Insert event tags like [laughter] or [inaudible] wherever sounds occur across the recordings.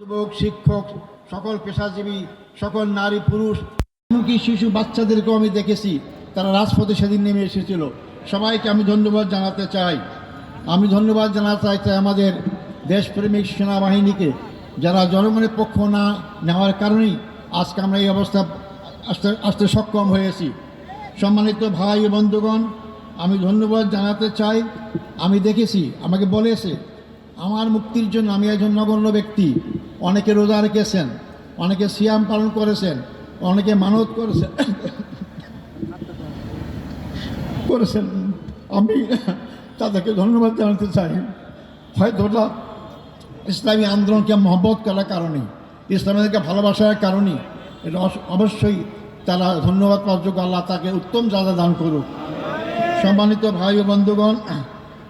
যুবক, শিক্ষক, সকল পেশাজীবী, সকল নারী, পুরুষ, এমনকি শিশু বাচ্চাদেরকেও আমি দেখেছি, তারা রাজপথে সেদিন নেমে এসেছিল। সবাইকে আমি ধন্যবাদ জানাতে চাই। আমি ধন্যবাদ জানাতে চাই চাই আমাদের দেশপ্রেমিক সেনাবাহিনীকে, যারা জনগণের পক্ষ না নেওয়ার কারণেই আজকে আমরা এই অবস্থা আসতে আসতে সক্ষম হয়েছি। সম্মানিত ভাই বন্ধুগণ, আমি ধন্যবাদ জানাতে চাই। আমি দেখেছি, আমাকে বলেছে আমার মুক্তির জন্য আমি একজন নগণ্য ব্যক্তি। অনেকে রোজা রেখেছেন, অনেকে সিয়াম পালন করেছেন, অনেকে মানত করেছেন। করেছেন। আমি তাদেরকে ধন্যবাদ জানাতে চাই। হয়তো ইসলামী আন্দোলনকে মহব্বত করার কারণে ইসলামীদেরকে ভালোবাসার কারণে এটা অবশ্যই তারা ধন্যবাদ পাওয়ার আল্লাহ তাকে উত্তম জায়গা দান করুক। সম্মানিত ভাই ও বন্ধুগণ,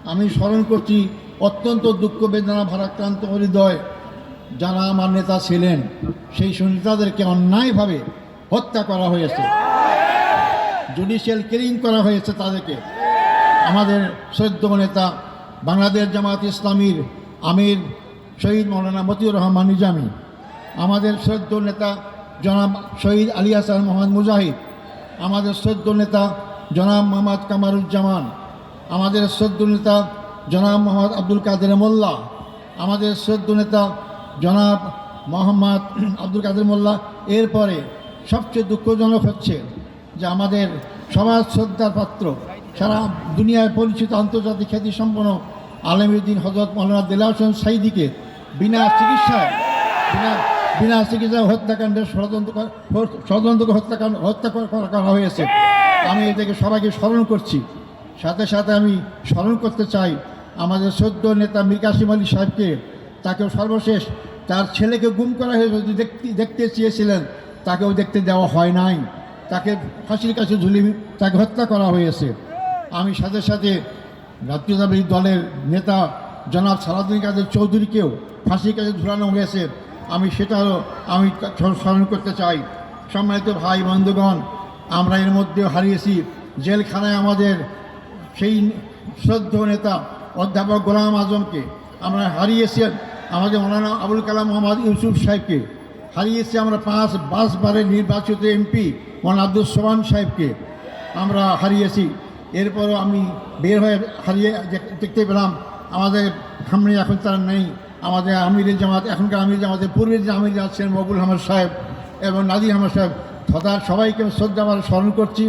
আমি স্মরণ করছি অত্যন্ত দুঃখ বেদনা ভারাক্রান্ত হৃদয় যারা আমার নেতা ছিলেন, সেই নেতাদেরকে অন্যায়ভাবে হত্যা করা হয়েছে। জুডিশিয়াল কিলিং করা হয়েছে তাদেরকে। আমাদের সদ্য নেতা বাংলাদেশ জামাত ইসলামীর আমির শহীদ মৌলানা মতিউর রহমান নিজামী, আমাদের সদ্য নেতা জনাব শহীদ আলী হাসান মোহাম্মদ মুজাহিদ, আমাদের সদ্য নেতা জনাব মোহাম্মদ কামারুজ্জামান, আমাদের সদ্য নেতা জনাব মোহাম্মদ আব্দুল কাদের মোল্লা, আমাদের শ্রদ্ধ নেতা জনাব মোহাম্মদ আব্দুল কাদের মোল্লা, এরপরে সবচেয়ে দুঃখজনক হচ্ছে যে আমাদের সবার শ্রদ্ধার পাত্র, সারা দুনিয়ায় পরিচিত আন্তর্জাতিক খ্যাতি খ্যাতিসম্পন্ন আলমীদ্দিন হজরত মৌলানা দিলা হোসেন সাইদিকে বিনা চিকিৎসায়, বিনা বিনা চিকিৎসায় হত্যাকাণ্ডের ষড়যন্ত্র করা- ষড়যন্ত্র হত্যাকাণ্ড হত্যা করা হয়েছে। আমি এটাকে সবাইকে স্মরণ করছি। সাথে সাথে আমি স্মরণ করতে চাই আমাদের সদ্য নেতা মীর কাসিম আলী সাহেবকে, তাকেও সর্বশেষ তার ছেলেকে গুম করা হয়েছে দেখতে দেখতে চেয়েছিলেন, তাকেও দেখতে দেওয়া হয় নাই। তাকে ফাঁসির কাছে ঝুলি তাকে হত্যা করা হয়েছে। আমি সাথে সাথে জাতীয়তাবাদী দলের নেতা জনাব সালাদিন কাদের চৌধুরীকেও ফাঁসির কাছে ঝুলানো হয়েছে। আমি সেটাও আমি স্মরণ করতে চাই। সম্মানিত ভাই বন্ধুগণ, আমরা এর মধ্যেও হারিয়েছি। জেলখানায় আমাদের সেই শ্রদ্ধ নেতা অধ্যাপক গোলাম আজমকে আমরা হারিয়েছি, আমাদের মৌলানা আবুল কালাম মোহাম্মদ ইউসুফ সাহেবকে। হারিয়েছি আমরা পাঁচ পাঁচবারের নির্বাচিত এমপি মৌলানা আব্দুল সোমান সাহেবকে আমরা হারিয়েছি। এরপরও আমি বের হয়ে হারিয়ে দেখতে পেলাম, আমাদের সামনে এখন তারা নেই। আমাদের আমির জামাত, এখনকার আমির জামাতের পূর্বের যে আমির আছেন মবুল আহমদ সাহেব এবং নাদির আহমদ সাহেব, তথা সবাইকে শ্রদ্ধা আমার স্মরণ করছি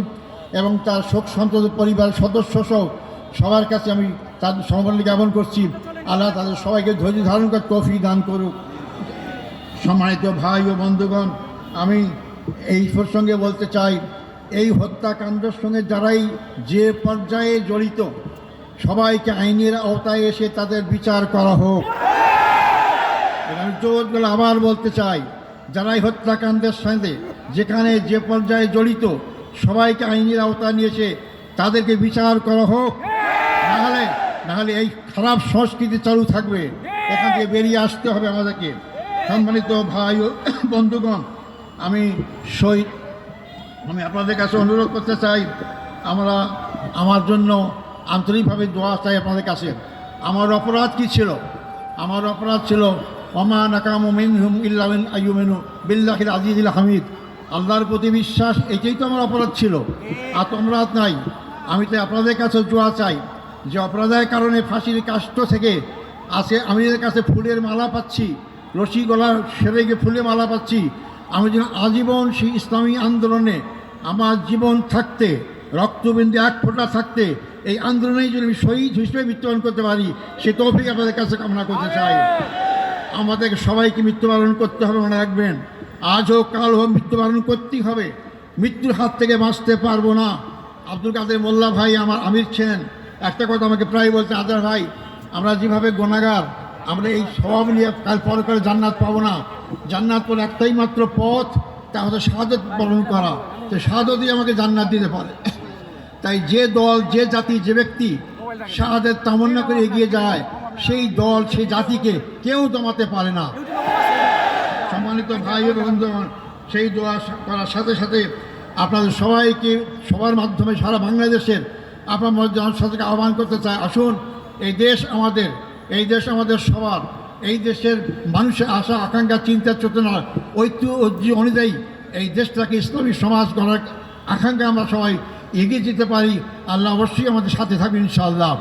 এবং তার শোক সন্তত পরিবারের সদস্য সহ সবার কাছে আমি তাদের সমবর্ণ জ্ঞাপন করছি। আল্লাহ তাদের সবাইকে ধৈর্য ধারণ করে তফি দান করুক। সম্মানিত ভাই ও বন্ধুগণ, আমি এই প্রসঙ্গে বলতে চাই, এই হত্যাকাণ্ডের সঙ্গে যারাই যে পর্যায়ে জড়িত, সবাইকে আইনের আওতায় এসে তাদের বিচার করা হোক। আমি জোর আবার বলতে চাই, যারাই হত্যাকাণ্ডের সঙ্গে যেখানে যে পর্যায়ে জড়িত, সবাইকে আইনের আওতায় নিয়েছে তাদেরকে বিচার করা হোক। নাহলে নাহলে এই খারাপ সংস্কৃতি চালু থাকবে। এখান থেকে বেরিয়ে আসতে হবে আমাদেরকে। সম্মানিত ভাই ও [coughs] বন্ধুগণ, আমি শহীদ আমি আপনাদের কাছে অনুরোধ করতে চাই, আমরা আমার জন্য আন্তরিকভাবে দোয়া চাই আপনাদের কাছে। আমার অপরাধ কি ছিল? আমার অপরাধ ছিল অমা নাকাম মিনহুম ইল্লামিন আইয়ুমেনু বিল্লাহিল আজিজুল হামিদ। আল্লাহর প্রতি বিশ্বাস, এটাই তো আমার অপরাধ ছিল। আর অপরাধ নাই। আমি তো আপনাদের কাছে দোয়া চাই। যে অপরাধের কারণে ফাঁসির কাষ্ট থেকে আছে, আমি এদের কাছে ফুলের মালা পাচ্ছি, রশি গলা সেরে গিয়ে ফুলের মালা পাচ্ছি। আমি যেন আজীবন সেই ইসলামী আন্দোলনে আমার জীবন থাকতে, রক্তবিন্দু এক ফোঁটা থাকতে, এই আন্দোলনেই যদি আমি শহীদ হিসেবে মৃত্যুবরণ করতে পারি, সে তৌফিক আপনাদের কাছে কামনা করতে চাই। আমাদের সবাইকে মৃত্যুবরণ করতে হবে, মনে রাখবেন। আজ হোক কাল হোক মৃত্যুবরণ করতেই হবে। মৃত্যুর হাত থেকে বাঁচতে পারব না। আব্দুল কাদের মোল্লা ভাই আমার আমির ছিলেন। একটা কথা আমাকে প্রায় বলছে, আদার ভাই, আমরা যেভাবে গোনাগার, আমরা এই স্বভাব নিয়ে কাল পর করে জান্নাত পাবো না। জান্নাত পর একটাই মাত্র পথ, তা হচ্ছে শাহাদত পালন করা। তো শাহাদতই আমাকে জান্নাত দিতে পারে। তাই যে দল, যে জাতি, যে ব্যক্তি শাহাদের তামন্না করে এগিয়ে যায়, সেই দল, সেই জাতিকে কেউ দমাতে পারে না। সম্মানিত ভাই বন্ধুগণ, সেই দোয়া করার সাথে সাথে আপনাদের সবাইকে সবার মাধ্যমে সারা বাংলাদেশের আপনার জনসাধারণকে আহ্বান করতে চাই। আসুন, এই দেশ আমাদের, এই দেশ আমাদের সবার, এই দেশের মানুষের আশা, আকাঙ্ক্ষা, চিন্তা, চেতনা ঐত্য ঐতিহ্য অনুযায়ী এই দেশটাকে ইসলামী সমাজ গড়ার আকাঙ্ক্ষা আমরা সবাই এগিয়ে যেতে পারি। আল্লাহ অবশ্যই আমাদের সাথে থাকবেন, ইনশাআল্লাহ।